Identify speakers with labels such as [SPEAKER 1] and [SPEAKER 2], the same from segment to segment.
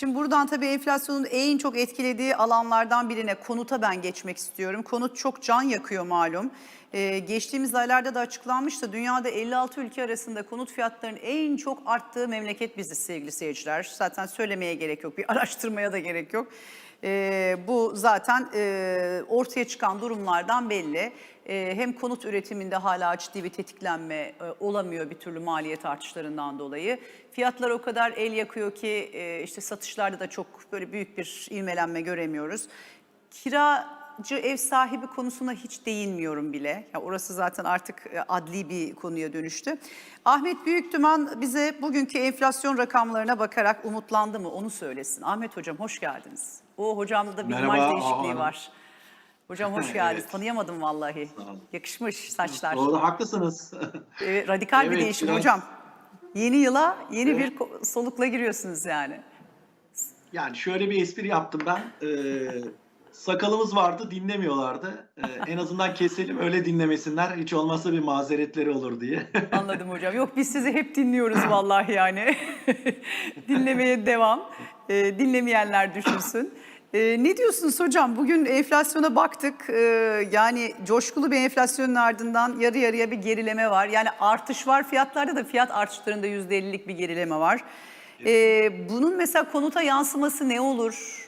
[SPEAKER 1] Şimdi buradan tabii enflasyonun en çok etkilediği alanlardan birine konuta ben geçmek istiyorum. Konut çok can yakıyor malum. Ee, geçtiğimiz aylarda da açıklanmıştı. Dünyada 56 ülke arasında konut fiyatlarının en çok arttığı memleket biziz sevgili seyirciler. Zaten söylemeye gerek yok, bir araştırmaya da gerek yok. Ee, bu zaten e, ortaya çıkan durumlardan belli. Ee, hem konut üretiminde hala ciddi bir tetiklenme e, olamıyor bir türlü maliyet artışlarından dolayı. Fiyatlar o kadar el yakıyor ki e, işte satışlarda da çok böyle büyük bir ivmelenme göremiyoruz. Kiracı ev sahibi konusuna hiç değinmiyorum bile. Ya orası zaten artık e, adli bir konuya dönüştü. Ahmet Büyüktüman bize bugünkü enflasyon rakamlarına bakarak umutlandı mı onu söylesin. Ahmet Hocam hoş geldiniz. O hocamda da bir
[SPEAKER 2] Merhaba,
[SPEAKER 1] imaj değişikliği var. Hocam hoş geldiniz.
[SPEAKER 2] Evet.
[SPEAKER 1] Tanıyamadım vallahi. Yakışmış saçlar.
[SPEAKER 2] Doğru haklısınız.
[SPEAKER 1] Ee, radikal bir
[SPEAKER 2] Evet,
[SPEAKER 1] değişim
[SPEAKER 2] biraz-
[SPEAKER 1] hocam. Yeni yıla yeni
[SPEAKER 2] Evet.
[SPEAKER 1] bir solukla giriyorsunuz yani.
[SPEAKER 2] yani şöyle bir espri yaptım ben. Ee, sakalımız vardı dinlemiyorlardı. Ee, en azından keselim öyle dinlemesinler. Hiç olmazsa bir mazeretleri olur diye.
[SPEAKER 1] Anladım hocam. Yok biz sizi hep dinliyoruz vallahi yani. Dinlemeye devam. Ee, dinlemeyenler düşünsün. Ee, ne diyorsunuz hocam? Bugün enflasyona baktık. Ee, yani coşkulu bir enflasyonun ardından yarı yarıya bir gerileme var. Yani artış var fiyatlarda da fiyat artışlarında %50'lik bir gerileme var. Ee, bunun mesela konuta yansıması ne olur?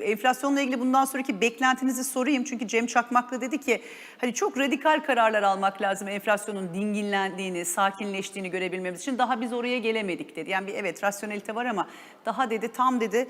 [SPEAKER 1] Enflasyonla ilgili bundan sonraki beklentinizi sorayım. Çünkü Cem Çakmaklı dedi ki hani çok radikal kararlar almak lazım enflasyonun dinginlendiğini, sakinleştiğini görebilmemiz için. Daha biz oraya gelemedik dedi. Yani bir evet rasyonelite var ama daha dedi tam dedi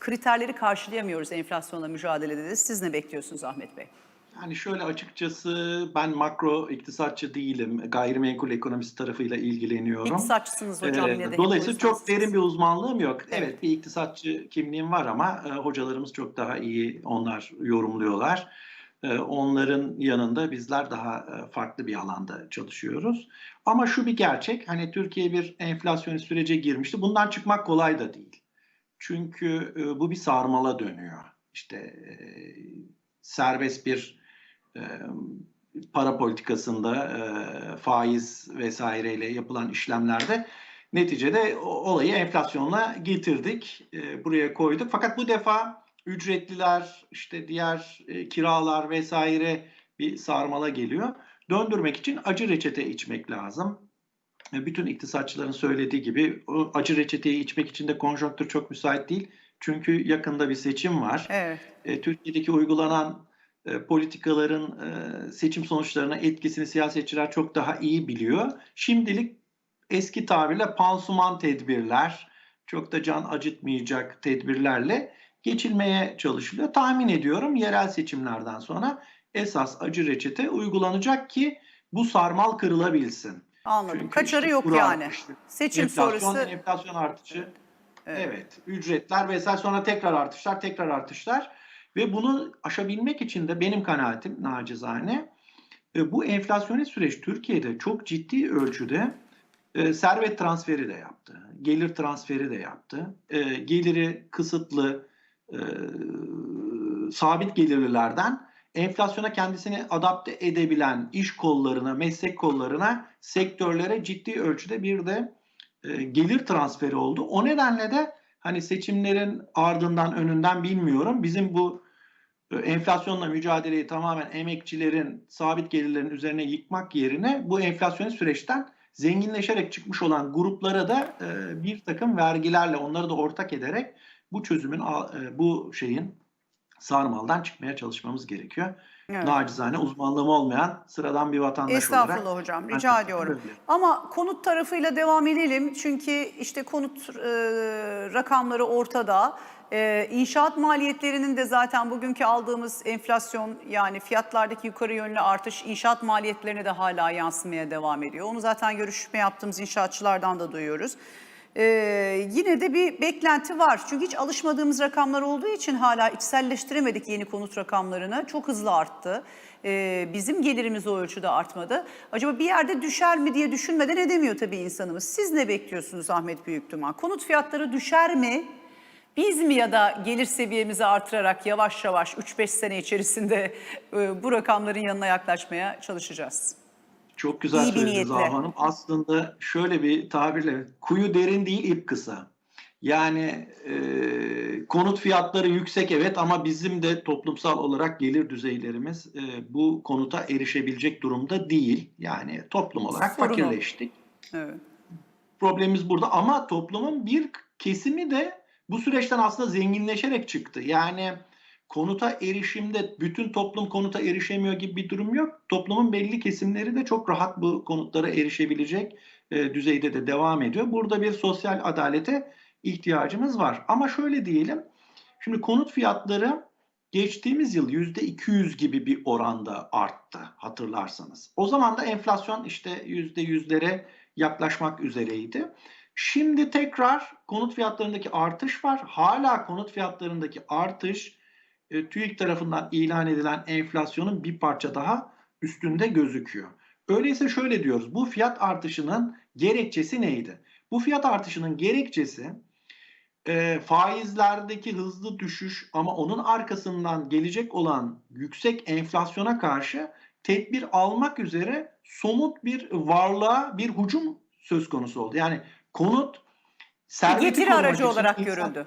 [SPEAKER 1] kriterleri karşılayamıyoruz enflasyonla mücadele dedi. Siz ne bekliyorsunuz Ahmet Bey?
[SPEAKER 2] Yani şöyle açıkçası ben makro iktisatçı değilim. Gayrimenkul ekonomisi tarafıyla ilgileniyorum.
[SPEAKER 1] İktisatçısınız hocam
[SPEAKER 2] Ee,
[SPEAKER 1] yine de.
[SPEAKER 2] Dolayısıyla çok derin bir uzmanlığım yok. Evet,
[SPEAKER 1] Evet.
[SPEAKER 2] bir iktisatçı kimliğim var ama e, hocalarımız çok daha iyi onlar yorumluyorlar. E, onların yanında bizler daha e, farklı bir alanda çalışıyoruz. Ama şu bir gerçek, hani Türkiye bir enflasyonist sürece girmişti. Bundan çıkmak kolay da değil. Çünkü e, bu bir sarmala dönüyor. İşte e, serbest bir para politikasında e, faiz vesaireyle yapılan işlemlerde neticede olayı enflasyonla getirdik, e, buraya koyduk. Fakat bu defa ücretliler, işte diğer e, kiralar vesaire bir sarmala geliyor. Döndürmek için acı reçete içmek lazım. E, Bütün iktisatçıların söylediği gibi o acı reçeteyi içmek için de konjonktür çok müsait değil. Çünkü yakında bir seçim var
[SPEAKER 1] Evet.
[SPEAKER 2] e, Türkiye'deki uygulanan e, politikaların e, seçim sonuçlarına etkisini siyasetçiler çok daha iyi biliyor. Şimdilik eski tabirle pansuman tedbirler, çok da can acıtmayacak tedbirlerle geçilmeye çalışılıyor. Tahmin ediyorum yerel seçimlerden sonra esas acı reçete uygulanacak ki bu sarmal kırılabilsin.
[SPEAKER 1] Anladım.
[SPEAKER 2] Çünkü
[SPEAKER 1] Kaçarı
[SPEAKER 2] işte
[SPEAKER 1] yok yani.
[SPEAKER 2] artmıştı.
[SPEAKER 1] Seçim
[SPEAKER 2] Enflasyon,
[SPEAKER 1] sonrası
[SPEAKER 2] enflasyon artışı.
[SPEAKER 1] Evet.
[SPEAKER 2] Evet. ücretler vesaire sonra tekrar artışlar, tekrar artışlar ve bunu aşabilmek için de benim kanaatim nacizane e, bu enflasyonist süreç Türkiye'de çok ciddi ölçüde e, servet transferi de yaptı, gelir transferi de yaptı. E, geliri kısıtlı, sabit gelirlilerden enflasyona kendisini adapte edebilen iş kollarına, meslek kollarına, sektörlere ciddi ölçüde bir de gelir transferi oldu. O nedenle de hani seçimlerin ardından önünden bilmiyorum. Bizim bu enflasyonla mücadeleyi tamamen emekçilerin, sabit gelirlerin üzerine yıkmak yerine bu enflasyonist süreçten zenginleşerek çıkmış olan gruplara da e, bir takım vergilerle onları da ortak ederek bu çözümün e, bu şeyin sarmaldan çıkmaya çalışmamız gerekiyor.
[SPEAKER 1] Evet.
[SPEAKER 2] Nacizane uzmanlığım olmayan sıradan bir vatandaş olarak.
[SPEAKER 1] Estağfurullah hocam rica ediyorum.
[SPEAKER 2] böyle.
[SPEAKER 1] Ama konut tarafıyla devam edelim. Çünkü işte konut e, rakamları ortada. E, inşaat maliyetlerinin de zaten bugünkü aldığımız enflasyon yani fiyatlardaki yukarı yönlü artış inşaat maliyetlerine de hala yansımaya devam ediyor. Onu zaten görüşme yaptığımız inşaatçılardan da duyuyoruz. E, yine de bir beklenti var. Çünkü hiç alışmadığımız rakamlar olduğu için hala içselleştiremedik yeni konut rakamlarını. Çok hızlı arttı. Ee, bizim gelirimiz o ölçüde artmadı. Acaba bir yerde düşer mi diye düşünmeden edemiyor tabii insanımız. Siz ne bekliyorsunuz Ahmet Büyükduman? Konut fiyatları düşer mi? Biz mi ya da gelir seviyemizi artırarak yavaş yavaş 3-5 sene içerisinde e, bu rakamların yanına yaklaşmaya çalışacağız?
[SPEAKER 2] Çok güzel
[SPEAKER 1] İyi
[SPEAKER 2] söylediniz. Ahu Hanım. Aslında şöyle bir tabirle kuyu derin değil ip kısa. Yani e, konut fiyatları yüksek evet ama bizim de toplumsal olarak gelir düzeylerimiz e, bu konuta erişebilecek durumda değil. Yani toplum olarak
[SPEAKER 1] Sorun
[SPEAKER 2] fakirleştik.
[SPEAKER 1] Evet.
[SPEAKER 2] Problemimiz burada ama toplumun bir kesimi de bu süreçten aslında zenginleşerek çıktı. Yani konuta erişimde bütün toplum konuta erişemiyor gibi bir durum yok. Toplumun belli kesimleri de çok rahat bu konutlara erişebilecek e, düzeyde de devam ediyor. Burada bir sosyal adalete ihtiyacımız var. Ama şöyle diyelim. Şimdi konut fiyatları geçtiğimiz yıl %200 gibi bir oranda arttı hatırlarsanız. O zaman da enflasyon işte %100'lere yaklaşmak üzereydi. Şimdi tekrar konut fiyatlarındaki artış var. Hala konut fiyatlarındaki artış e, TÜİK tarafından ilan edilen enflasyonun bir parça daha üstünde gözüküyor. Öyleyse şöyle diyoruz. Bu fiyat artışının gerekçesi neydi? Bu fiyat artışının gerekçesi e, faizlerdeki hızlı düşüş ama onun arkasından gelecek olan yüksek enflasyona karşı tedbir almak üzere somut bir varlığa bir hücum söz konusu oldu. Yani konut serveti korumak
[SPEAKER 1] aracı olarak
[SPEAKER 2] insan-
[SPEAKER 1] görüldü.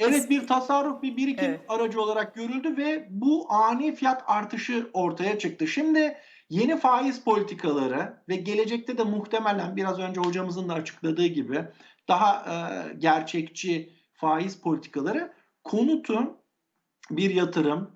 [SPEAKER 2] Evet bir tasarruf, bir birikim
[SPEAKER 1] Evet.
[SPEAKER 2] aracı olarak görüldü ve bu ani fiyat artışı ortaya çıktı. Şimdi yeni faiz politikaları ve gelecekte de muhtemelen biraz önce hocamızın da açıkladığı gibi daha e, gerçekçi faiz politikaları konutun bir yatırım,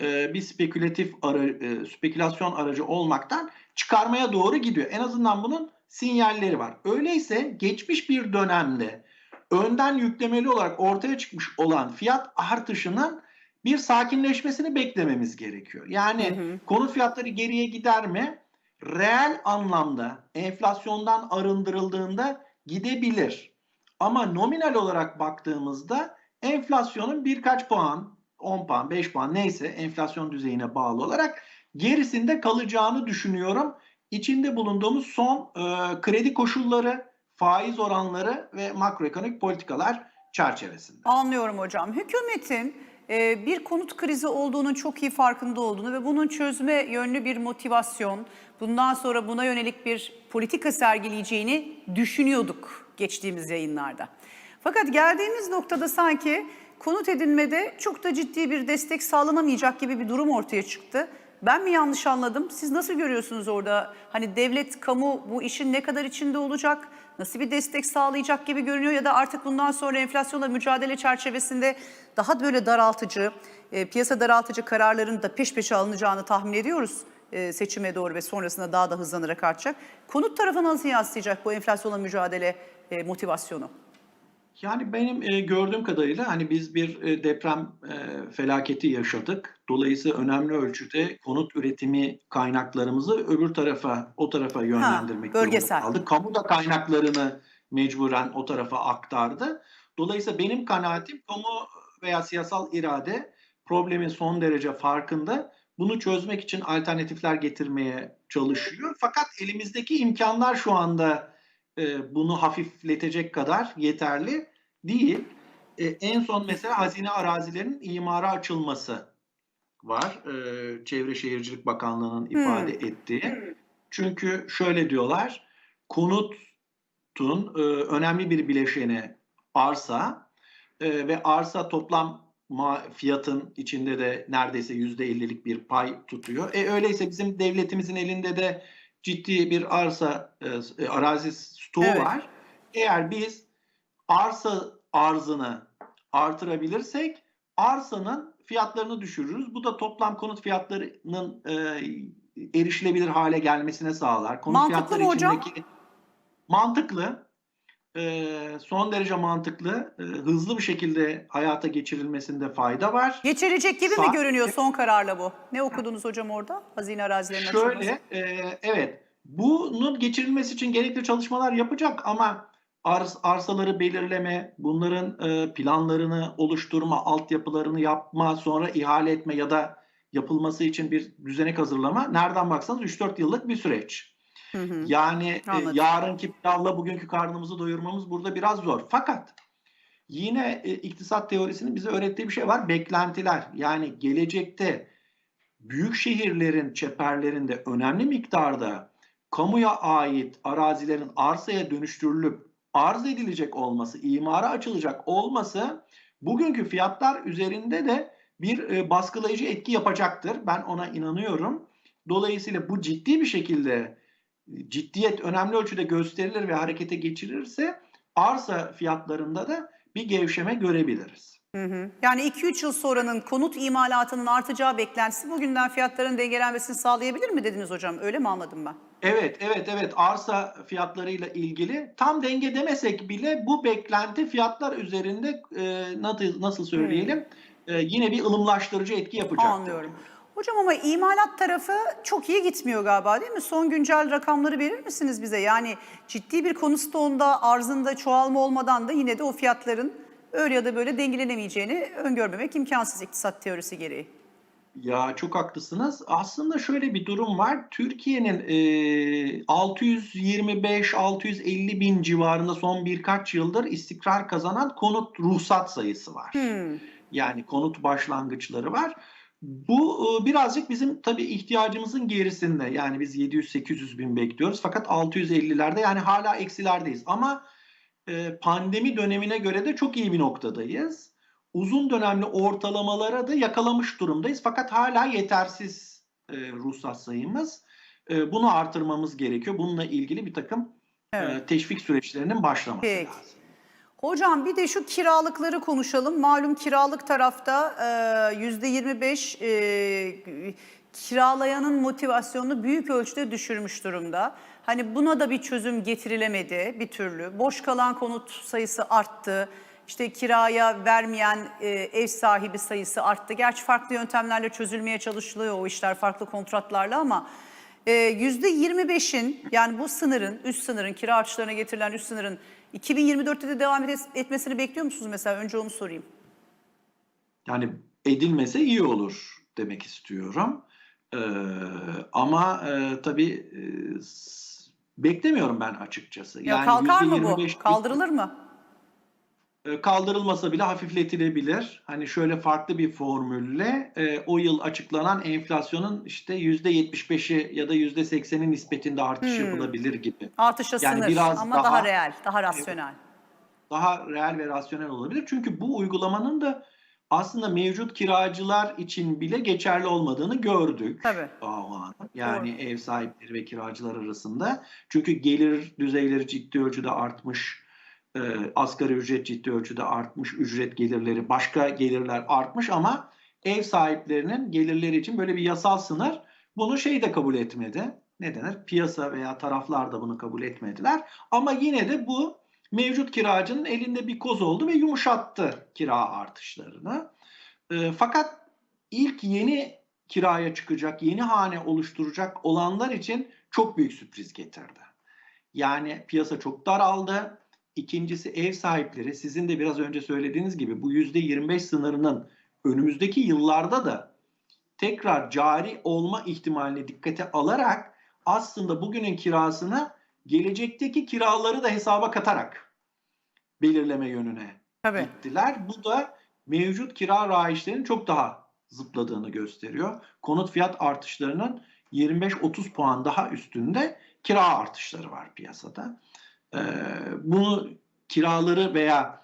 [SPEAKER 2] e, bir spekülatif ara, e, spekülasyon aracı olmaktan çıkarmaya doğru gidiyor. En azından bunun sinyalleri var. Öyleyse geçmiş bir dönemde önden yüklemeli olarak ortaya çıkmış olan fiyat artışının bir sakinleşmesini beklememiz gerekiyor. Yani
[SPEAKER 1] Hı hı.
[SPEAKER 2] konut fiyatları geriye gider mi? Reel anlamda enflasyondan arındırıldığında gidebilir. Ama nominal olarak baktığımızda enflasyonun birkaç puan, 10 puan, 5 puan neyse enflasyon düzeyine bağlı olarak gerisinde kalacağını düşünüyorum. İçinde bulunduğumuz son e, kredi koşulları, faiz oranları ve makroekonomik politikalar çerçevesinde.
[SPEAKER 1] Anlıyorum hocam. Hükümetin e, bir konut krizi olduğunun çok iyi farkında olduğunu ve bunun çözme yönlü bir motivasyon, bundan sonra buna yönelik bir politika sergileyeceğini düşünüyorduk geçtiğimiz yayınlarda. Fakat geldiğimiz noktada sanki konut edinmede çok da ciddi bir destek sağlanamayacak gibi bir durum ortaya çıktı. Ben mi yanlış anladım? Siz nasıl görüyorsunuz orada? Hani devlet, kamu bu işin ne kadar içinde olacak? Nasıl bir destek sağlayacak gibi görünüyor ya da artık bundan sonra enflasyonla mücadele çerçevesinde daha böyle daraltıcı, e, piyasa daraltıcı kararların da peş peşe alınacağını tahmin ediyoruz e, seçime doğru ve sonrasında daha da hızlanarak artacak. Konut tarafı nasıl yansıyacak bu enflasyonla mücadele e, motivasyonu?
[SPEAKER 2] Yani benim e, gördüğüm kadarıyla hani biz bir e, deprem e, felaketi yaşadık. Dolayısıyla önemli ölçüde konut üretimi kaynaklarımızı öbür tarafa, o tarafa yönlendirmek
[SPEAKER 1] bölgesel.
[SPEAKER 2] durumunda kaldık. Kamu da kaynaklarını mecburen o tarafa aktardı. Dolayısıyla benim kanaatim kamu veya siyasal irade problemin son derece farkında. Bunu çözmek için alternatifler getirmeye çalışıyor. Fakat elimizdeki imkanlar şu anda e, bunu hafifletecek kadar yeterli değil. E, en son mesela hazine arazilerinin imara açılması var. E, Çevre Şehircilik Bakanlığı'nın ifade ettiği. Çünkü şöyle diyorlar, konutun e, önemli bir bileşeni arsa e, ve arsa toplam fiyatın içinde de neredeyse yüzde ellilik bir pay tutuyor. E öyleyse bizim devletimizin elinde de ciddi bir arsa e, arazi stoğu
[SPEAKER 1] Evet.
[SPEAKER 2] var. Eğer biz arsa arzını artırabilirsek arsanın fiyatlarını düşürürüz. Bu da toplam konut fiyatlarının e, erişilebilir hale gelmesine sağlar. Konut
[SPEAKER 1] Mantıklı
[SPEAKER 2] fiyatları
[SPEAKER 1] hocam?
[SPEAKER 2] içindeki mantıklı. e, son derece mantıklı, e, hızlı bir şekilde hayata geçirilmesinde fayda var.
[SPEAKER 1] Geçirecek gibi mi
[SPEAKER 2] Sa-
[SPEAKER 1] görünüyor son kararla bu? Ne okudunuz hocam orada? Hazine arazilerinin açılması.
[SPEAKER 2] Şöyle, e, evet, bunun geçirilmesi için gerekli çalışmalar yapacak ama ars- arsaları belirleme, bunların e, planlarını oluşturma, altyapılarını yapma, sonra ihale etme ya da yapılması için bir düzenek hazırlama nereden baksanız 3-4 yıllık bir süreç.
[SPEAKER 1] Hı hı.
[SPEAKER 2] Yani e, yarınki pilavla bugünkü karnımızı doyurmamız burada biraz zor. Fakat yine e, iktisat teorisinin bize öğrettiği bir şey var. Beklentiler. Yani gelecekte büyük şehirlerin çeperlerinde önemli miktarda kamuya ait arazilerin arsaya dönüştürülüp arz edilecek olması, imara açılacak olması bugünkü fiyatlar üzerinde de bir e, baskılayıcı etki yapacaktır. Ben ona inanıyorum. Dolayısıyla bu ciddi bir şekilde ciddiyet önemli ölçüde gösterilir ve harekete geçirilirse arsa fiyatlarında da bir gevşeme görebiliriz.
[SPEAKER 1] Yani 2-3 yıl sonranın konut imalatının artacağı beklentisi bugünden fiyatların dengelenmesini sağlayabilir mi dediniz hocam? Öyle mi anladım ben?
[SPEAKER 2] Evet, evet, evet. Arsa fiyatlarıyla ilgili tam denge demesek bile bu beklenti fiyatlar üzerinde e, nasıl nasıl söyleyelim e, yine bir ılımlaştırıcı etki yapacaktır.
[SPEAKER 1] Anlıyorum. Hocam ama imalat tarafı çok iyi gitmiyor galiba değil mi? Son güncel rakamları verir misiniz bize? Yani ciddi bir konu stoğunda arzında çoğalma olmadan da yine de o fiyatların öyle ya da böyle dengelenemeyeceğini öngörmemek imkansız iktisat teorisi gereği.
[SPEAKER 2] Ya çok haklısınız. Aslında şöyle bir durum var. Türkiye'nin e, 625-650 bin civarında son birkaç yıldır istikrar kazanan konut ruhsat sayısı var.
[SPEAKER 1] Hmm.
[SPEAKER 2] Yani konut başlangıçları var. Bu e, birazcık bizim tabii ihtiyacımızın gerisinde. Yani biz 700-800 bin bekliyoruz. Fakat 650'lerde yani hala eksilerdeyiz. Ama e, pandemi dönemine göre de çok iyi bir noktadayız. Uzun dönemli ortalamalara da yakalamış durumdayız. Fakat hala yetersiz e, ruhsat sayımız. E, bunu artırmamız gerekiyor. Bununla ilgili bir takım
[SPEAKER 1] Evet.
[SPEAKER 2] e, teşvik süreçlerinin başlaması
[SPEAKER 1] Peki.
[SPEAKER 2] lazım.
[SPEAKER 1] Hocam bir de şu kiralıkları konuşalım. Malum kiralık tarafta e, yüzde 25 e, kiralayanın motivasyonunu büyük ölçüde düşürmüş durumda. Hani buna da bir çözüm getirilemedi bir türlü. Boş kalan konut sayısı arttı. İşte kiraya vermeyen e, ev sahibi sayısı arttı. Gerçi farklı yöntemlerle çözülmeye çalışılıyor o işler farklı kontratlarla ama e, %25'in yani bu sınırın, üst sınırın, kira artışlarına getirilen üst sınırın 2024'te de devam et- etmesini bekliyor musunuz mesela? Önce onu sorayım.
[SPEAKER 2] Yani edilmese iyi olur demek istiyorum. Ee, ama e, tabii e, beklemiyorum ben açıkçası.
[SPEAKER 1] Ya kalkar mı bu?
[SPEAKER 2] %25
[SPEAKER 1] Kaldırılır mı?
[SPEAKER 2] E, kaldırılmasa bile hafifletilebilir. Hani şöyle farklı bir formülle e, o yıl açıklanan enflasyonun işte %75'i ya da %80'i nispetinde artış
[SPEAKER 1] Hmm.
[SPEAKER 2] yapılabilir gibi.
[SPEAKER 1] Artışa
[SPEAKER 2] Yani
[SPEAKER 1] sınır
[SPEAKER 2] biraz
[SPEAKER 1] ama daha,
[SPEAKER 2] daha-
[SPEAKER 1] reel, daha rasyonel.
[SPEAKER 2] daha reel ve rasyonel olabilir. Çünkü bu uygulamanın da aslında mevcut kiracılar için bile geçerli olmadığını gördük.
[SPEAKER 1] Tabii.
[SPEAKER 2] Yani ev sahipleri ve kiracılar arasında. Çünkü gelir düzeyleri ciddi ölçüde artmış. E, asgari ücret ciddi ölçüde artmış. Ücret gelirleri, başka gelirler artmış ama ev sahiplerinin gelirleri için böyle bir yasal sınır bunu şey de kabul etmedi. Ne denir? Piyasa veya taraflar da bunu kabul etmediler. Ama yine de bu mevcut kiracının elinde bir koz oldu ve yumuşattı kira artışlarını. E, fakat ilk yeni kiraya çıkacak, yeni hane oluşturacak olanlar için çok büyük sürpriz getirdi. Yani piyasa çok daraldı. İkincisi ev sahipleri sizin de biraz önce söylediğiniz gibi bu %25 sınırının önümüzdeki yıllarda da tekrar cari olma ihtimalini dikkate alarak aslında bugünün kirasını gelecekteki kiraları da hesaba katarak belirleme yönüne
[SPEAKER 1] Tabii.
[SPEAKER 2] gittiler. Bu da mevcut kira raiçlerinin çok daha zıpladığını gösteriyor. Konut fiyat artışlarının 25-30 puan daha üstünde kira artışları var piyasada. Ee, bunu kiraları veya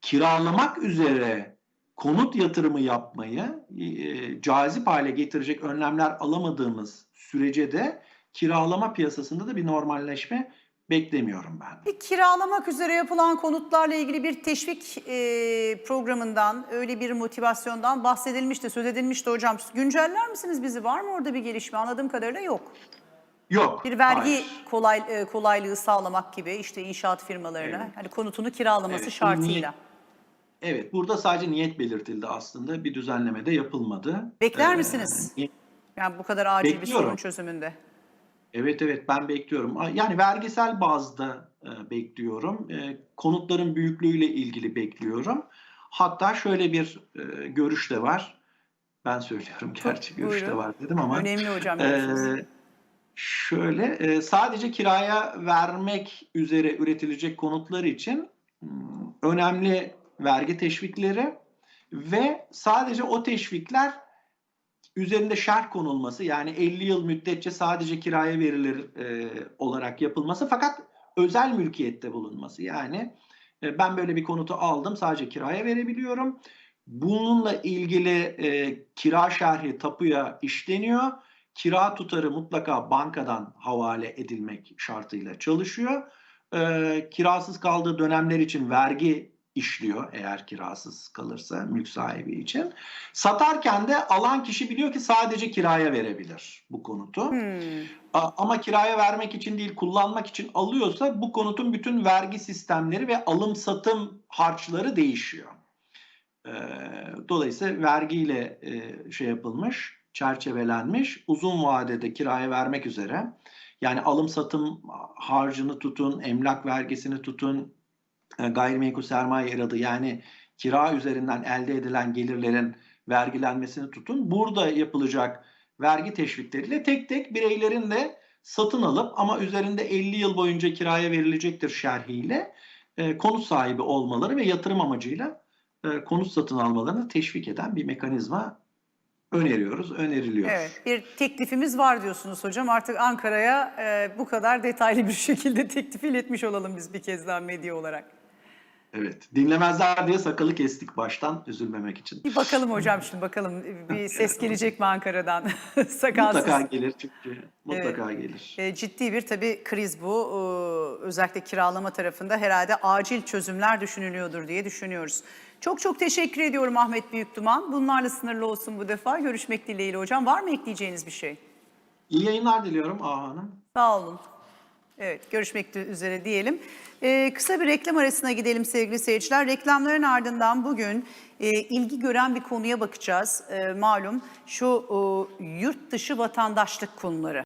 [SPEAKER 2] kiralamak üzere konut yatırımı yapmayı e, cazip hale getirecek önlemler alamadığımız sürece de kiralama piyasasında da bir normalleşme beklemiyorum ben.
[SPEAKER 1] Bir kiralamak üzere yapılan konutlarla ilgili bir teşvik e, programından, öyle bir motivasyondan bahsedilmişti, söz edilmişti hocam. Günceller misiniz bizi? Var mı orada bir gelişme? Anladığım kadarıyla yok.
[SPEAKER 2] Yok.
[SPEAKER 1] Bir vergi
[SPEAKER 2] hayır.
[SPEAKER 1] kolay e, kolaylığı sağlamak gibi işte inşaat firmalarına
[SPEAKER 2] Evet.
[SPEAKER 1] hani konutunu kiralaması
[SPEAKER 2] Evet,
[SPEAKER 1] şartıyla.
[SPEAKER 2] Evet, burada sadece niyet belirtildi aslında. Bir düzenleme de yapılmadı.
[SPEAKER 1] Bekler
[SPEAKER 2] Ee,
[SPEAKER 1] misiniz?
[SPEAKER 2] ni-
[SPEAKER 1] Yani bu kadar acil bir
[SPEAKER 2] Bekliyorum.
[SPEAKER 1] sorun çözümünde.
[SPEAKER 2] Evet evet ben bekliyorum. Yani vergisel bazda e, bekliyorum. E, konutların büyüklüğüyle ilgili bekliyorum. Hatta şöyle bir e, görüş de var. Ben söylüyorum gerçi görüş de
[SPEAKER 1] buyurun.
[SPEAKER 2] var dedim ama.
[SPEAKER 1] Önemli hocam. Görüşünüz.
[SPEAKER 2] Şöyle e, sadece kiraya vermek üzere üretilecek konutlar için hmm, önemli vergi teşvikleri ve sadece o teşvikler üzerinde şerh konulması yani 50 yıl müddetçe sadece kiraya verilir e, olarak yapılması fakat özel mülkiyette bulunması yani E, ben böyle bir konutu aldım sadece kiraya verebiliyorum. Bununla ilgili e, kira şerhi tapuya işleniyor. Kira tutarı mutlaka bankadan havale edilmek şartıyla çalışıyor. E, kirasız kaldığı dönemler için vergi işliyor eğer kirasız kalırsa mülk sahibi için. Satarken de alan kişi biliyor ki sadece kiraya verebilir bu konutu.
[SPEAKER 1] Hmm.
[SPEAKER 2] Ama kiraya vermek için değil kullanmak için alıyorsa bu konutun bütün vergi sistemleri ve alım satım harçları değişiyor. Ee, Dolayısıyla vergiyle e, şey yapılmış, çerçevelenmiş, uzun vadede kiraya vermek üzere yani alım satım harcını tutun, emlak vergisini tutun, e, gayrimenkul sermaye yaradı yani kira üzerinden elde edilen gelirlerin vergilenmesini tutun. Burada yapılacak vergi teşvikleriyle tek tek bireylerin de satın alıp ama üzerinde 50 yıl boyunca kiraya verilecektir şerhiyle e, konut sahibi olmaları ve yatırım amacıyla e, konut satın almalarını teşvik eden bir mekanizma öneriyoruz, öneriliyor.
[SPEAKER 1] Evet, bir teklifimiz var diyorsunuz hocam. Artık Ankara'ya e, bu kadar detaylı bir şekilde teklif iletmiş olalım biz bir kez daha medya olarak.
[SPEAKER 2] Evet. Dinlemezler diye sakalı kestik baştan üzülmemek için.
[SPEAKER 1] Bir bakalım hocam şimdi bakalım bir ses gelecek mi Ankara'dan sakalsız.
[SPEAKER 2] Mutlaka gelir çünkü. Mutlaka gelir.
[SPEAKER 1] E, Ciddi bir tabii kriz bu. Ee, Özellikle kiralama tarafında herhalde acil çözümler düşünülüyordur diye düşünüyoruz. Çok çok teşekkür ediyorum Ahmet Büyükduman. Bunlarla sınırlı olsun bu defa. Görüşmek dileğiyle hocam. Var mı ekleyeceğiniz bir şey?
[SPEAKER 2] İyi yayınlar diliyorum Ağa Hanım.
[SPEAKER 1] Sağ olun. Evet, görüşmek üzere diyelim. Ee, kısa bir reklam arasına gidelim sevgili seyirciler. Reklamların ardından bugün e, ilgi gören bir konuya bakacağız. E, malum şu e, yurt dışı vatandaşlık konuları.